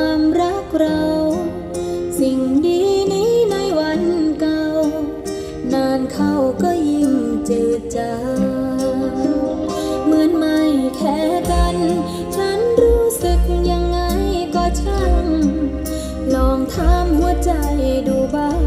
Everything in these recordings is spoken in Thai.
ความรักเรา สิ่งดีนี้ในวันเก่า นานเข้าก็ยิ่งเจือจางเหมือนไม่แค่กัน ฉันรู้สึกยังไงก็ช่าง ลองถามหัวใจดูบ้าง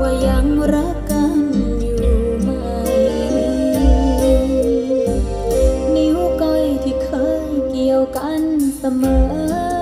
ว่ายังรักกันอยู่ไหม นิ้วก้อยที่เคยเกี่ยวกันเสมอ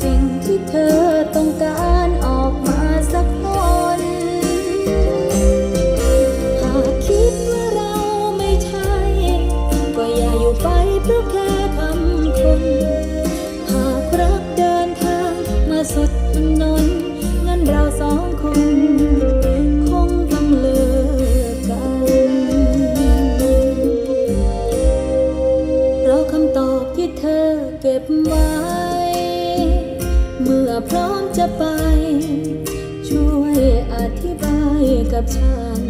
สิ่งที่เธอต้องการออกมาสักคนหากคิดว่าเราไม่ใช่ ก็อย่าอยู่ไปเพราะแค่คำคน หากรักเดินทางมาสุดถนนงั้นเราสองคนคงต้องเลิกกันรอคำตอบที่เธอเก็บไว้ เมื่อพร้อมจะไป ช่วยอธิบายกับฉัน